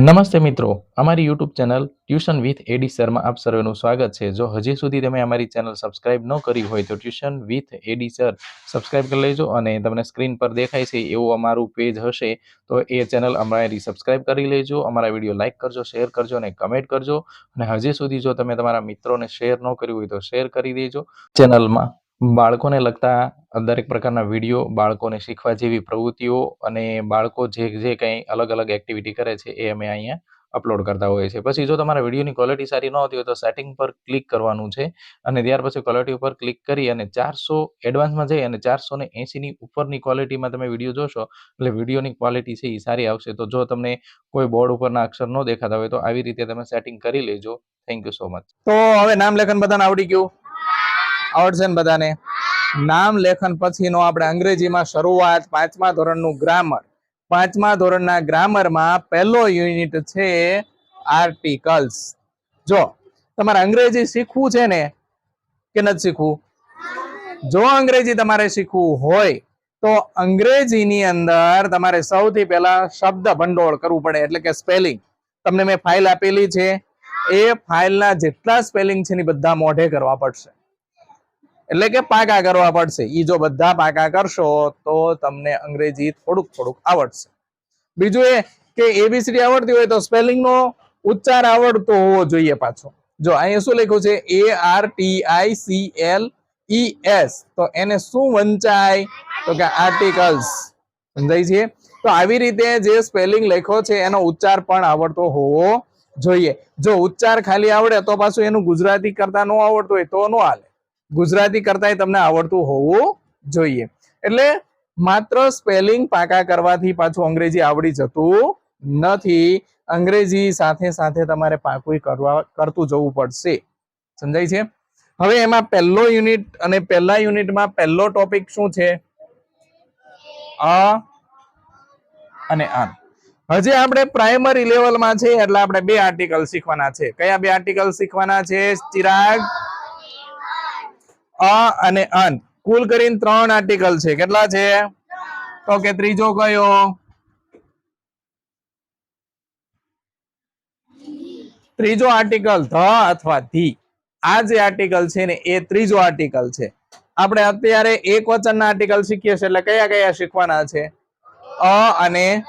નમસ્તે મિત્રો, અમારી YouTube channel tuition with AD સરમાં આપ સર્વેનું સ્વાગત છે. જો હજી સુધી તમે અમારી ચેનલ સબસ્ક્રાઇબ ન કરી હોય તો tuition with AD sir subscribe કરી લેજો અને તમને સ્ક્રીન પર દેખાય છે એવું અમારું પેજ હશે તો એ ચેનલ અમારી સબસ્ક્રાઇબ કરી લેજો, અમારા વીડિયો લાઇક કરજો, શેર કરજો અને કમેન્ટ કરજો. અને હજી સુધી જો તમે તમારા મિત્રોને શેર ન કર્યું હોય તો શેર કરી દેજો ચેનલમાં. બાળકોને લગતા દરેક પ્રકારના વીડિયો બાળકોને શીખવા જેવી પ્રવૃત્તિઓ અને બાળકો જે જે કંઈ અલગ અલગ એક્ટિવિટી કરે છે એ અમે અહીંયા અપલોડ કરતા હોઈએ છીએ. પછી જો તમારા વિડીયોની ક્વોલિટી સારી ન હોતી હોય તો સેટિંગ પર ક્લિક કરવાનું છે અને ત્યાર પછી ક્વોલિટી ઉપર ક્લિક કરી અને ચારસો એડવાન્સમાં જઈ અને ચારસો ને એંસીની ઉપરની ક્વોલિટીમાં તમે વીડિયો જોશો, એટલે વિડીયોની ક્વોલિટી છે એ સારી આવશે. તો જો તમને કોઈ બોર્ડ ઉપરના અક્ષર ન દેખાતા હોય તો આવી રીતે તમે સેટિંગ કરી લેજો. થેન્ક યુ સો મચ તો હવે નામ, લેખન બધાને આવડી ગયું? આવડશે ને બધાને? નામ લેખન પછીનો આપણે અંગ્રેજીમાં શરૂઆત પાંચમા ધોરણનું ગ્રામર પાંચમા ધોરણના ગ્રામરમાં પહેલો યુનિટ છે આર્ટિકલ્સ જો, તમારે અંગ્રેજી શીખવું છે ને કે નથી શીખવું? જો અંગ્રેજી તમારે શીખવું હોય, તો અંગ્રેજીની અંદર તમારે સૌથી પહેલા શબ્દ ભંડોળ કરવું પડે, એટલે કે સ્પેલિંગ તમને મેં ફાઇલ આપેલી છે. એ ફાઇલના જેટલા સ્પેલિંગ છે ને બધા મોઢે કરવા પડશે. એટલે કે પાકા કરવા પડશે. એ જો બધા પાકા કરશો તો તમને અંગ્રેજી થોડુંક થોડુંક આવડશે. બીજું એ કે એબીસીડી આવડતી હોય તો સ્પેલિંગ નો ઉચ્ચાર આવડતો હોવો જોઈએ પાછો. જો અહીંયા શું લખ્યું છે? A R T I C L E S તો એને શું વંચાય? તો કે આર્ટિકલ્સ. સમજાય છે? તો આવી રીતે જે સ્પેલિંગ લખ્યો છે એનો ઉચ્ચાર પણ આવડતો હોવો જોઈએ. જો ઉચ્ચાર ખાલી આવડે તો પાછું એનું ગુજરાતી કરતા ન આવડતું હોય તો ન હાલે. ગુજરાતી કરતા તમને આવડતું હોવું જોઈએ. એટલે માત્ર સ્પેલિંગ પાકા કરવાથી પાછું અંગ્રેજી આવડી જતું નથી. અંગ્રેજી સાથે સાથે તમારે પાકું કરવા, કરતું જવું પડશે. સમજાય છે? હવે એમાં પહેલો યુનિટ અને પહેલા યુનિટમાં પહેલો ટોપિક શું છે? અ અને આ હજી આપણે પ્રાઇમરી લેવલમાં છે એટલે આપણે બે આર્ટિકલ શીખવાના છે. કયા બે આર્ટિકલ શીખવાના છે? ચિરાગ અ અને અન. કુલ કરીને ત્રણ આર્ટિકલ છે. કેટલા છે? તો કે ત્રીજો કયો? ત્રીજો આર્ટિકલ ધ અથવા ધી. આ જે આર્ટિકલ છે ને, એ ત્રીજો આર્ટિકલ છે. આપણે અત્યારે એક વચનના આર્ટિકલ શીખીએ છીએ. એટલે કયા કયા શીખવાના છે? અ અને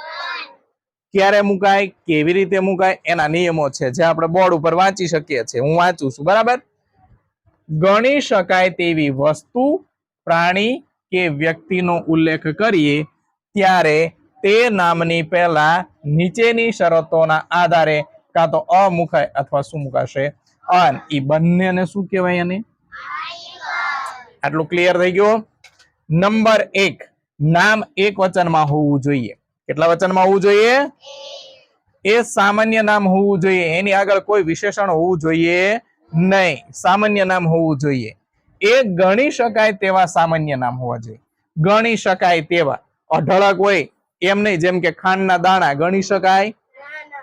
ક્યારે મુકાય, કેવી રીતે મુકાય, એના નિયમો છે, જે આપણે બોર્ડ ઉપર વાંચી શકીએ છીએ. હું વાંચું છું. બરાબર? ગણી શકાય તેવી વસ્તુ, પ્રાણી કે વ્યક્તિનો ઉલ્લેખ કરીએ, ત્યારે તે નામની પહેલા નીચેની શરતોના આધારે કાં તો અ અથવા શું મુકાશે અન એ બંનેને શું કહેવાય એને? આટલું ક્લિયર થઈ ગયું? નંબર એક, નામ એક વચનમાં હોવું જોઈએ. કેટલા વચનમાં હોવું જોઈએ? એ સામાન્ય નામ હોવું જોઈએ. એની આગળ કોઈ વિશેષણ હોવું જોઈએ નહીં, સામાન્ય નામ હોવું જોઈએ. એ ગણી શકાય તેવા સામાન્ય નામ હોવા જોઈએ. ગણી શકાય તેવા. અઢળક હોય એમ નહીં, જેમ કે ખાંડના દાણા ગણી શકાય.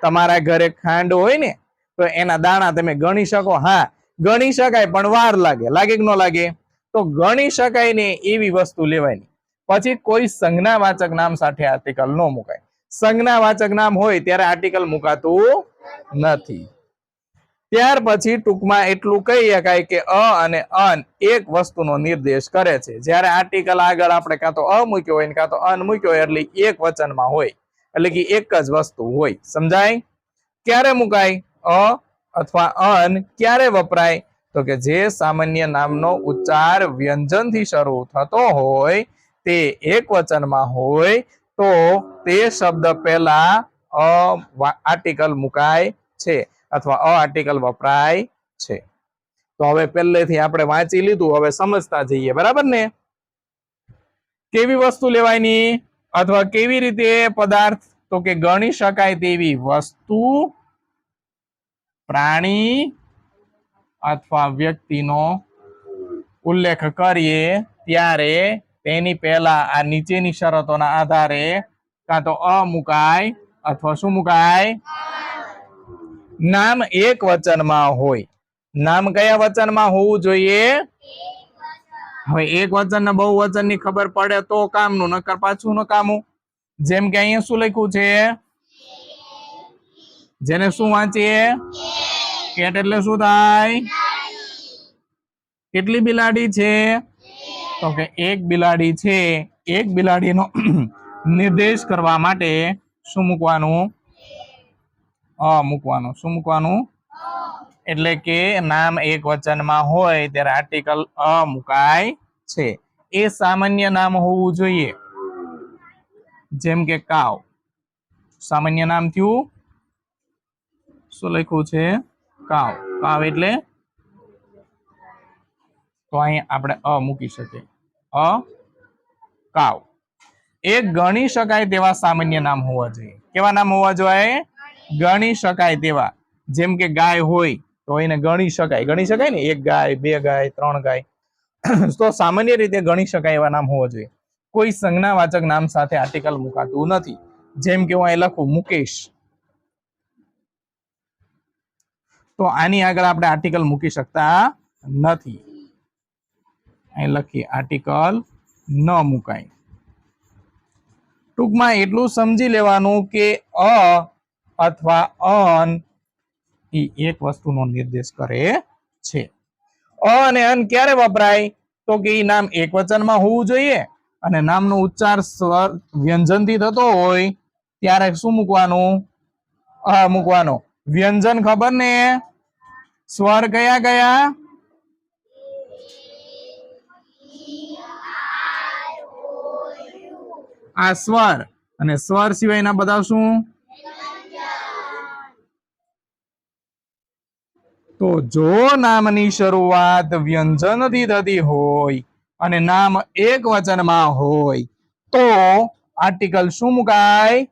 તમારા ઘરે ખાંડ હોય ને, તો એના દાણા તમે ગણી શકો. હા, ગણી શકાય, પણ વાર લાગે. લાગે કે ન લાગે? તો ગણી શકાય ને એવી વસ્તુ લેવાય નહીં પછી કોઈ સંજ્ઞાવાચક નામ સાથે આર્ટિકલ ન મુકાય. સંજ્ઞાવાચક નામ હોય ત્યારે આર્ટિકલ મુકાતું નથી. ત્યાર પછી ટૂંકમાં એટલું કહી શકાય કે અ અને અન એક વસ્તુનો નિર્દેશ કરે છે. જ્યારે આર્ટિકલ આગળ આપણે કાં તો અ મૂક્યો હોય ને કાં તો અન મૂક્યો હોય એટલે એક વચનમાં હોય. એટલે કે એક જ વસ્તુ હોય. સમજાય? ક્યારે મુકાય? અ અથવા અન ક્યારે વપરાય? તો કે જે સામાન્ય નામનો ઉચ્ચાર વ્યંજનથી શરૂ થતો હોય, તે એક વચનમાં હોય, તો તે શબ્દ પહેલા અ આર્ટિકલ મુકાય છે. અથવા અ વપરાય છે. તો હવે પહેલેથી આપણે વાંચી લીધું, હવે સમજતા જઈએ, બરાબર ને? કેવી વસ્તુ લેવાયની અથવા કેવી રીતે પદાર્થ, તો કે ગણી શકાય તેવી વસ્તુ પ્રાણી અથવા વ્યક્તિનો ઉલ્લેખ કરીએ, ત્યારે તેની પહેલા આ નીચેની શરતોના આધારે કાં તો અ મુકાય અથવા શું મુકાય નામ એક વચનમાં હોય. નામ કયા વચનમાં હોવું જોઈએ? હવે એક વચન ને બહુ વચનની ખબર પડે તો કામનું, નકર પાછું ન કામું. જેમ કે અહીંયા શું લખ્યું છે? જેને શું વાંચીએ? કેટ. એટલે શું થાય? કેટલી બિલાડી છે? તો કે એક બિલાડી છે. એક બિલાડીનો નિર્દેશ કરવા માટે શું મૂકવાનું? અ મૂકવાનું. શું મૂકવાનું? એટલે કે નામ એક વચનમાં હોય ત્યારે આર્ટિકલ અ મુકાય છે. એ સામાન્ય નામ હોવું જોઈએ. જેમ કે કાવ. સામાન્ય નામ થયું? શું લખ્યું છે? કાવ. કાવ એટલે? તો અહીં આપણે અ મૂકી શકીએ. અ, કાવ. એ ગણી શકાય તેવા સામાન્ય નામ હોવા જોઈએ. કેવા નામ હોવા જોઈએ? ગણી શકાય તેવા. જેમ કે ગાય હોય, તો એને ગણી શકાય. ગણી શકાય ને? એક ગાય, બે ગાય, ત્રણ ગાય. તો સામાન્ય રીતે ગણી શકાય એવા નામ હોવા જોઈએ. કોઈ સંજ્ઞાવાચક નામ સાથે આર્ટિકલ મુકાતું નથી. જેમ કે હું અહીં લખું, મુકેશ. તો આની આગળ આપણે આર્ટિકલ મૂકી શકતા નથી. અહીં લખીએ આર્ટિકલ ન મુકાય. ટૂંકમાં એટલું સમજી લેવાનું કે અ અથવા અન એ એક વસ્તુનો નિર્દેશ કરે છે. અ અને અન ક્યારે વપરાય? તો કે એ નામ એક વચનમાં હોવું જોઈએ અને નામનો ઉચ્ચાર સ્વર વ્યંજનથી થતો હોય ત્યારે શું મૂકવાનું? અ મૂકવાનો. વ્યંજન ખબર ને? સ્વર કયા કયા? આ સ્વર. અને સ્વર સિવાયના બધા શું? તો જો નામની શરૂઆત વ્યંજનથી થતી હોય અને નામ એક વચનમાં હોય, તો આર્ટિકલ શું મુકાય?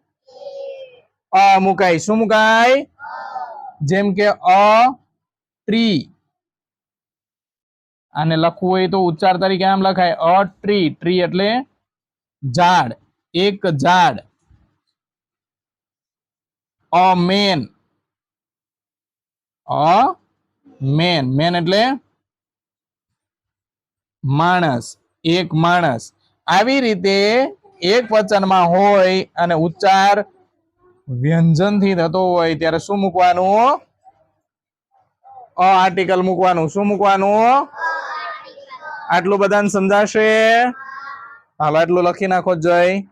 અ મુકાય. શું મુકાય? જેમ કે અ, ટ્રી. આને લખવું હોય તો ઉચ્ચાર તરીકે આમ લખાય. અ, ટ્રી. ટ્રી એટલે ઝાડ. એક ઝાડ. A, man. A man. Man એટલે માણસ. એક માણસ. આવી રીતે એક વચનમાં હોય અને ઉચ્ચાર વ્યંજનથી થતો હોય, ત્યારે શું મૂકવાનું? અ આર્ટિકલ મૂકવાનું. શું મૂકવાનું? આટલું બધાને સમજાશે? હાલો, આટલું લખી નાખો જય